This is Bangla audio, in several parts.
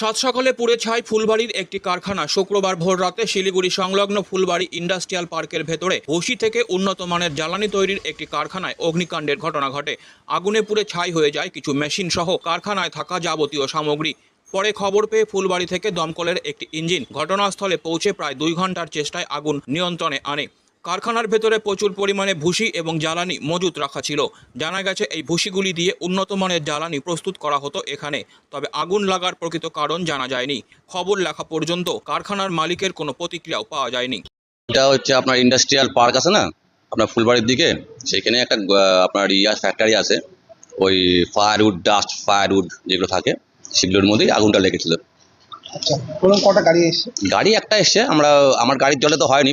সাত সকালে পুড়ে ছাই ফুলবাড়ির একটি কারখানা। শুক্রবার ভোর রাতে শিলিগুড়ি সংলগ্ন ফুলবাড়ি ইন্ডাস্ট্রিয়াল পার্কের ভেতরে ভুসি থেকে উন্নত মানের জ্বালানি তৈরির একটি কারখানায় অগ্নিকাণ্ডের ঘটনা ঘটে। আগুনে পুড়ে ছাই হয়ে যায় কিছু মেশিন সহ কারখানায় থাকা যাবতীয় সামগ্রী। পরে খবর পেয়ে ফুলবাড়ি থেকে দমকলের একটি ইঞ্জিন ঘটনাস্থলে পৌঁছে প্রায় দুই ঘণ্টার চেষ্টায় আগুন নিয়ন্ত্রণে আনে। কারখানার ভেতরে প্রচুর পরিমাণে ভুসি এবং জ্বালানি মজুত রাখা ছিল। জানা গেছে এই ভুসিগুলি দিয়ে উন্নত মানের জ্বালানি প্রস্তুত করা হতো এখানে। তবে আগুন লাগার প্রকৃত কারণ জানা যায়নি। খবর লেখা পর্যন্ত কারখানার মালিকের কোনো প্রতিক্রিয়াও পাওয়া যায়নি। এটা হচ্ছে আপনার ইন্ডাস্ট্রিয়াল পার্ক আছে না? আপনার ফুলবাড়ির দিকে। সেখানে একটা আপনার ইয়ার ফ্যাক্টরি আছে। ওই ফায়ারউড ডাস্ট ফায়ারউড যেগুলো থাকে সেগুলোর মধ্যেই আগুনটা লেগেছিল। আচ্ছা কটা গাড়ি এসছে? গাড়ি একটা এসছে। আমরা আমার গাড়ির জলে তো হয়নি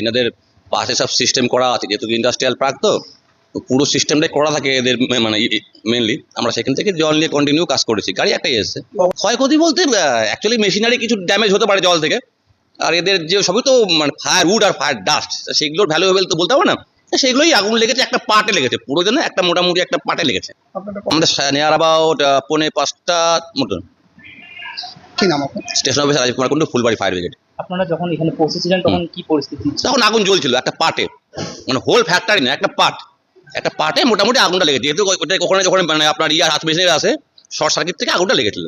এনাদের পাশে সব সিস্টেম করা আছে। যেহেতু ইন্ডাস্ট্রিয়াল পার্ক তো পুরো সিস্টেমটাই করা থাকে এদের মানে মেনলি আমরা সেখান থেকে জল নিয়ে কন্টিনিউ কাজ করেছি। গাড়ি একটাই এসছে। ক্ষয়ক্ষতি বলতে অ্যাকচুয়ালি মেশিনারি কিছু ড্যামেজ হতে পারে জল থেকে। আর এদের যে সবই তো মানে ফায়ার উড আর ফায়ার ডাস্ট সেগুলোর ভ্যালুয়েবল তো বলতে হবে না। সেগুলোই আগুন লেগেছে একটা পার্টে লেগেছে। পুরো যেন একটা মোটামুটি একটা পার্টে লেগেছে। আমাদের নিয়ার অ্যাবাউট পৌনে পাঁচটা মতন। Station officer Rajib Kumar Kundu Phulbari fire brigade আপনারা যখন এখানে পৌঁছেছিলেন তখন কি পরিস্থিতি তখন আগুন জ্বলছিল একটা পার্টে মানে হোল ফ্যাক্টরি না একটা পার্ট একটা পার্টে মোটামুটি আগুনটা লেগেছে। যেহেতু ওটা ওখানে যখন মানে আপনার ইয়ার হাত মেশিনের আছে শর্ট সার্কিট থেকে আগুনটা লেগেছিল।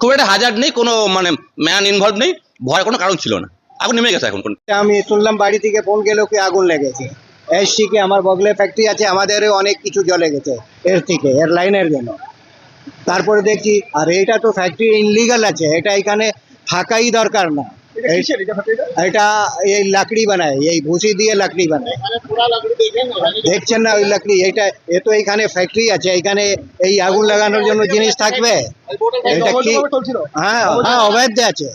খুব একটা হাজার নেই কোনো মানে ম্যান ইনভলভ নেই ভয়ের কোনো কারণ ছিল না। আগুন নেমে গেছে এখন। আমি শুনলাম বাড়ি থেকে ফোন গেল কি আগুন লেগেছে। এসছি কি আমার বগলে ফ্যাক্টরি আছে আমাদেরও অনেক কিছু জ্বলে গেছে এর থেকে এর লাইনের জন্য। তারপরে দেখছি আর এটা তো ফ্যাক্টরি ইনলিগাল আছে এটা এখানে থাকাই দরকার না। এটা এটা এটা এই লাকড়ি বানায় এই ভুসি দিয়ে লাকড়ি বানায়। দেখছেন না ওই লাকড়ি? এইটা এ তো এখানে ফ্যাক্টরি আছে এখানে এই আগুন লাগানোর জন্য জিনিস থাকবে। এটা কি? হ্যাঁ হ্যাঁ অবৈধ আছে।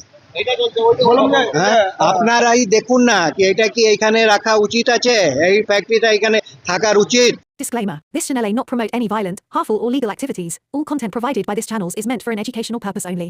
হ্যাঁ আপনারাই দেখুন না কি এটা কি এখানে রাখা উচিত আছে? এই ফ্যাক্টরিটা এখানে থাকার উচিত। Disclaimer This channel may not promote any violent, harmful, or legal activities. All content provided by this channel is meant for an educational purpose only.